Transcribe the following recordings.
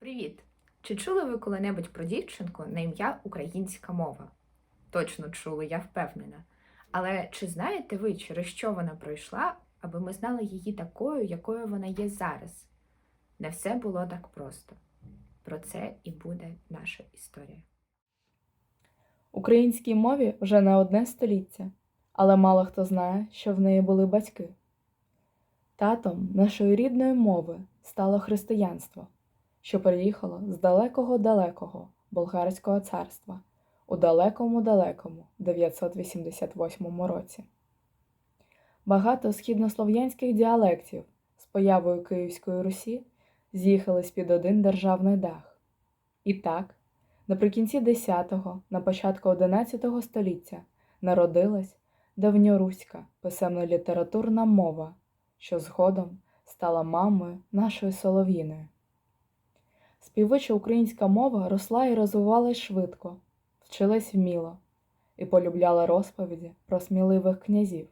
Привіт! Чи чули ви коли-небудь про дівчинку на ім'я українська мова? Точно чули, я впевнена. Але чи знаєте ви, через що вона пройшла, аби ми знали її такою, якою вона є зараз? Не все було так просто. Про це і буде наша історія. Українській мові вже не одне століття, але мало хто знає, що в неї були батьки. Татом нашої рідної мови стало християнство, що приїхало з далекого-далекого Болгарського царства у далекому-далекому 988 році. Багато східнослов'янських діалектів з появою Київської Русі з'їхались під один державний дах. І так, Наприкінці X, на початку XI століття народилась давньоруська писемно-літературна мова, що згодом стала мамою нашої солов'їною. Співуча українська мова росла і розвивалась швидко, вчилась вміло і полюбляла розповіді про сміливих князів.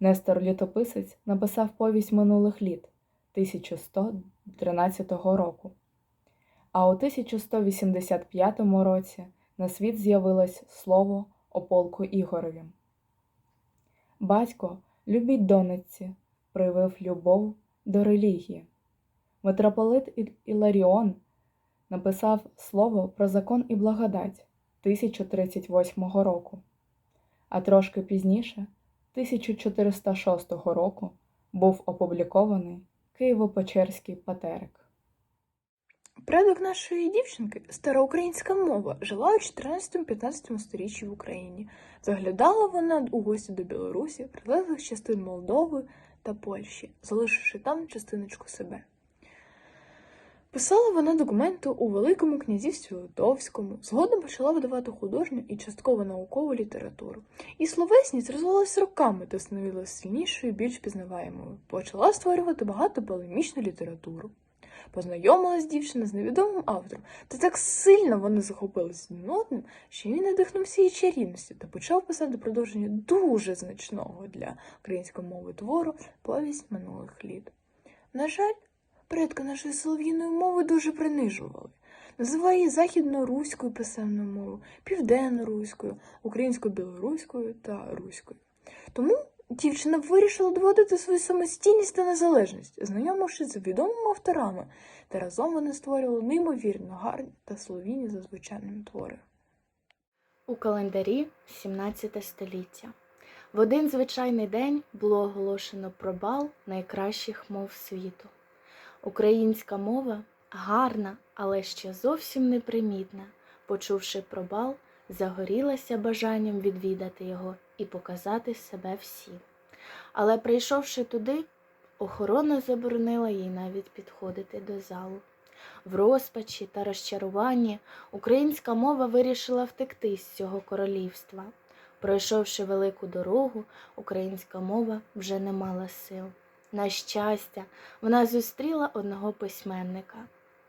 Нестор Літописець написав повість минулих літ 1113 року. А у 1185 році на світ з'явилось слово о полку Ігорові. Батько, любіть донечці, проявив любов до релігії. Митрополит Іларіон написав слово про закон і благодать 1038 року, а трошки пізніше, 1406 року, був опублікований Києво-Печерський патерик. Предок нашої дівчинки, староукраїнська мова, жила у 14-15 сторіччі в Україні. Заглядала вона у гості до Білорусі, прилеглих частин Молдови та Польщі, залишивши там частиночку себе. Писала вона документи у Великому князівстві Литовському, згодом почала видавати художню і частково наукову літературу. І словесність розвивалась роками та становилася сильнішою і більш пізнаваємою. Почала створювати багато полемічну літературу. Познайомилась дівчина з невідомим автором, та так сильно вони захопилися одним що він надихнувся її чарівністю та почав писати продовження дуже значного для української мови твору повість минулих літ. На жаль, предка нашої солов'їної мови дуже принижували. Називає її західноруською писемною мовою, південно-руською, українсько-білоруською та руською. Тому дівчина вирішила доводити свою самостійність та незалежність, знайомившись з відомими авторами, та разом вони створювали неймовірно гарні та словінні за звичайними твори. У календарі 17 століття. В один звичайний день було оголошено про бал найкращих мов світу. Українська мова гарна, але ще зовсім непримітна. Почувши про бал, загорілася бажанням відвідати його і показати себе всім. Але прийшовши туди, охорона заборонила їй навіть підходити до залу. В розпачі та розчаруванні українська мова вирішила втекти з цього королівства. Пройшовши велику дорогу, українська мова вже не мала сил. На щастя, вона зустріла одного письменника.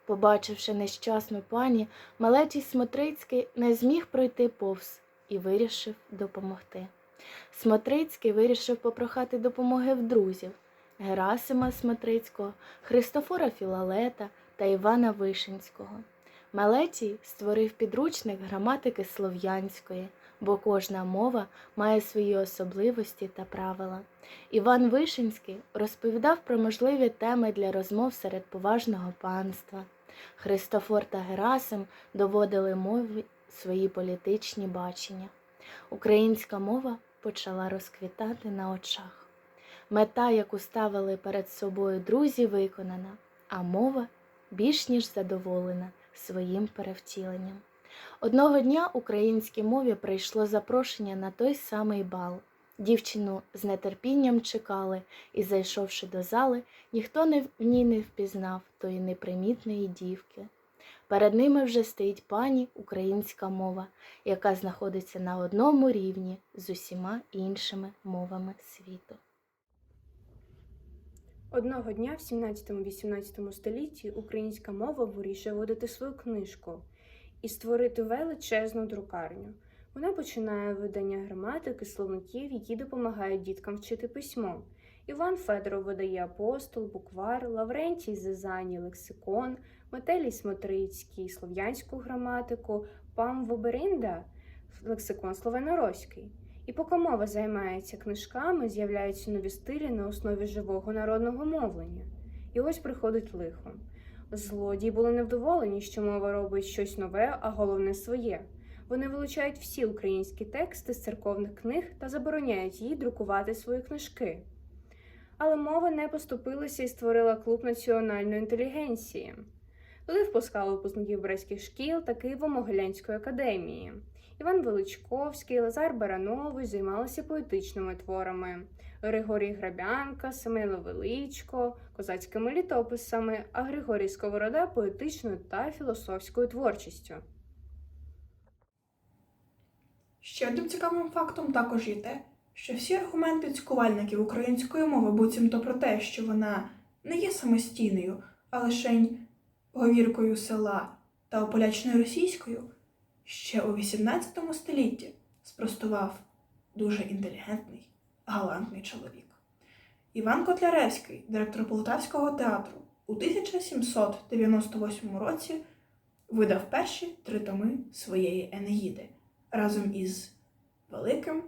Побачивши нещасну пані, Малетій Смотрицький не зміг пройти повз і вирішив допомогти. Смотрицький вирішив попрохати допомоги в друзів Герасима Смотрицького, Христофора Філалета та Івана Вишинського. Малетій створив підручник граматики слов'янської, бо кожна мова має свої особливості та правила. Іван Вишинський розповідав про можливі теми для розмов серед поважного панства. Христофор та Герасим доводили мові свої політичні бачення. Українська мова почала розквітати на очах. Мета, яку ставили перед собою друзі, виконана, а мова більш ніж задоволена своїм перевтіленням. Одного дня українській мові прийшло запрошення на той самий бал. Дівчину з нетерпінням чекали, і, зайшовши до зали, ніхто не в ній не впізнав тої непримітної дівки. Перед ними вже стоїть пані українська мова, яка знаходиться на одному рівні з усіма іншими мовами світу. Одного дня в 17-18 столітті українська мова вирішує видати свою книжку і створити величезну друкарню. Вона починає видання граматики, словників, які допомагають діткам вчити письмо. Іван Федоров видає апостол, буквар, Лаврентій Зизані лексикон, Метелій Смотрицький слов'янську граматику, Пам Воберинда лексикон словенороський. І поки мова займається книжками, з'являються нові стилі на основі живого народного мовлення. І ось приходить лихо. Злодії були невдоволені, що мова робить щось нове, а головне своє. Вони вилучають всі українські тексти з церковних книг та забороняють їй друкувати свої книжки. Але мова не поступилася і створила клуб національної інтелігенції. Туди впускали випускників братських шкіл та Києво-Могилянської академії. Іван Величковський, Лазар Баранович займалися поетичними творами. Григорій Грабянка, Семило Величко, козацькими літописами, а Григорій Сковорода поетичною та філософською творчістю. Ще одним цікавим фактом також є те, що всі аргументи цькувальників української мови буцімто про те, що вона не є самостійною, а лишень говіркою села та ополячною російською, ще у XVIII столітті спростував дуже інтелігентний, галантний чоловік. Іван Котляревський, директор Полтавського театру, у 1798 році видав перші три томи своєї Енеїди разом із великим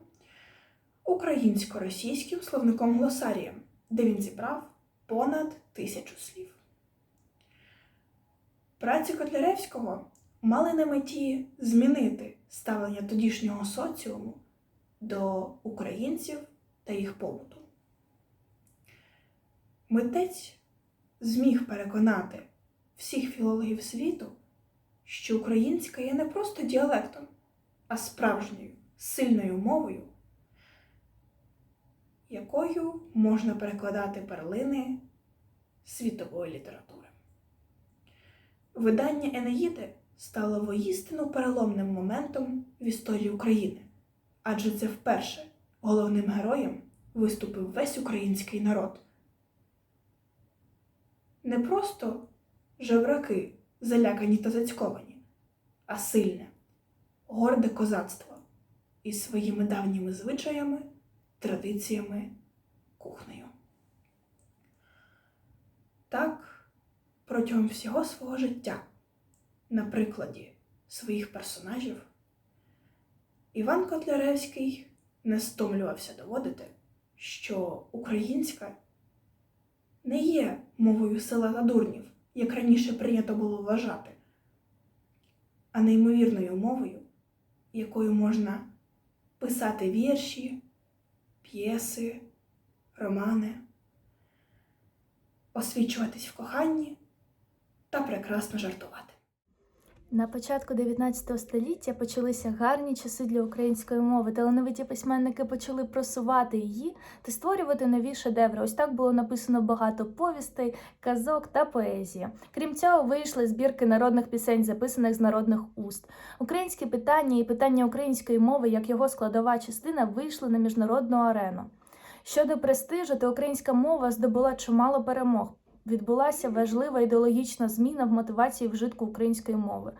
українсько-російським словником глосарієм, де він зібрав понад тисячу слів. Праці Котляревського мали на меті змінити ставлення тодішнього соціуму до українців та їх побуту. Митець зміг переконати всіх філологів світу, що українська є не просто діалектом, а справжньою сильною мовою, якою можна перекладати перлини світової літератури. Видання Енеїди стало воїстину переломним моментом в історії України, адже це вперше головним героєм виступив весь український народ. Не просто жебраки, залякані та зацьковані, а сильне, горде козацтво із своїми давніми звичаями, традиціями, кухнею. Так, протягом всього свого життя, на прикладі своїх персонажів, Іван Котляревський не стомлювався доводити, що українська не є мовою села та дурнів, як раніше прийнято було вважати, а неймовірною мовою, якою можна писати вірші, п'єси, романи, освічуватись в коханні та прекрасно жартувати. На початку 19 століття почалися гарні часи для української мови. Талановиті письменники почали просувати її та створювати нові шедеври. Ось так було написано багато повістей, казок та поезії. Крім цього, вийшли збірки народних пісень, записаних з народних уст. Українське питання і питання української мови, як його складова частина, вийшли на міжнародну арену. Щодо престижу, то українська мова здобула чимало перемог. Відбулася важлива ідеологічна зміна в мотивації вжитку української мови.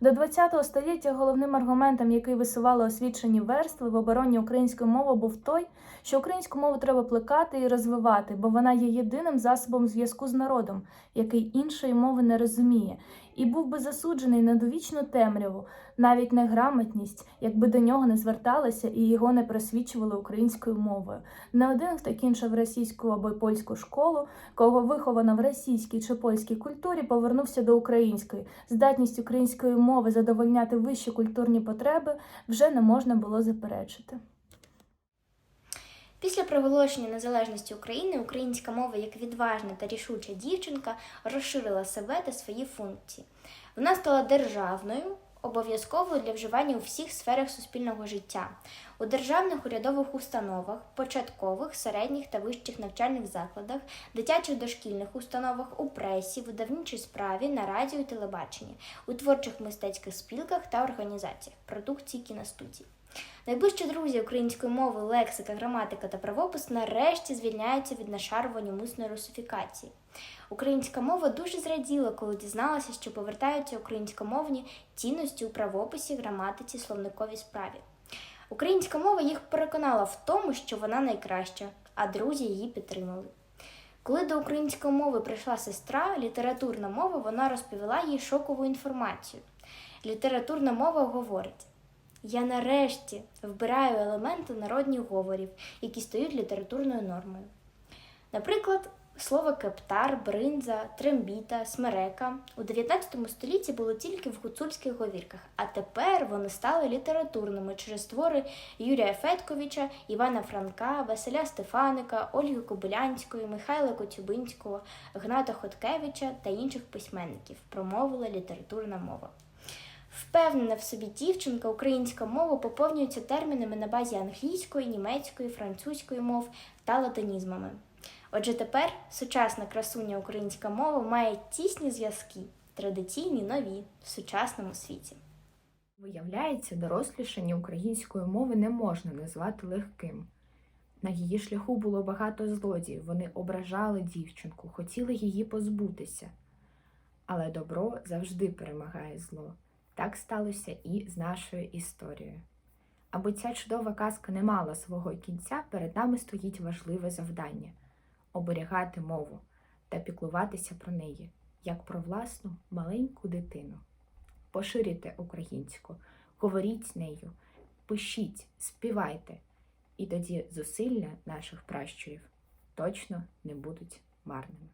До ХХ століття головним аргументом, який висували освічені верстви в обороні української мови, був той, що українську мову треба плекати і розвивати, бо вона є єдиним засобом зв'язку з народом, який іншої мови не розуміє, і був би засуджений на довічну темряву, навіть неграмотність, якби до нього не зверталися і його не просвічували українською мовою. Не один, хто кінчив російську або польську школу, кого виховано в російській чи польській культурі, повернувся до української. Здатність української мови задовольняти вищі культурні потреби вже не можна було заперечити. Після проголошення незалежності України українська мова як відважна та рішуча дівчинка розширила себе та свої функції. Вона стала державною, обов'язковою для вживання у всіх сферах суспільного життя, у державних урядових установах, початкових, середніх та вищих навчальних закладах, дитячих дошкільних установах, у пресі, видавничій справі, на радіо і телебаченні, у творчих мистецьких спілках та організаціях, продукції кіностудій. Найближчі друзі української мови, лексика, граматика та правопис нарешті звільняються від нашарування мисної русифікації. Українська мова дуже зраділа, коли дізналася, що повертаються українськомовні цінності у правописі, граматиці, словниковій справі. Українська мова їх переконала в тому, що вона найкраща, а друзі її підтримали. Коли до української мови прийшла сестра, літературна мова, вона розповіла їй шокову інформацію. Літературна мова говорить: я нарешті вбираю елементи народних говорів, які стають літературною нормою. Наприклад, слово кептар, бринза, трембіта, смерека у 19 столітті було тільки в гуцульських говірках, а тепер вони стали літературними через твори Юрія Фетковича, Івана Франка, Василя Стефаника, Ольги Кобилянської, Михайла Коцюбинського, Гната Хоткевича та інших письменників, промовила літературна мова. Впевнена в собі дівчинка, українська мова поповнюється термінами на базі англійської, німецької, французької мов та латинізмами. Отже, тепер сучасна красуня українська мова має тісні зв'язки, традиційні нові в сучасному світі. Виявляється, дорослішання української мови не можна назвати легким. На її шляху було багато злодіїв, вони ображали дівчинку, хотіли її позбутися. Але добро завжди перемагає зло. Так сталося і з нашою історією. Аби ця чудова казка не мала свого кінця, перед нами стоїть важливе завдання оберігати мову та піклуватися про неї, як про власну маленьку дитину. Поширюйте українську, говоріть нею, пишіть, співайте, і тоді зусилля наших пращурів точно не будуть марними.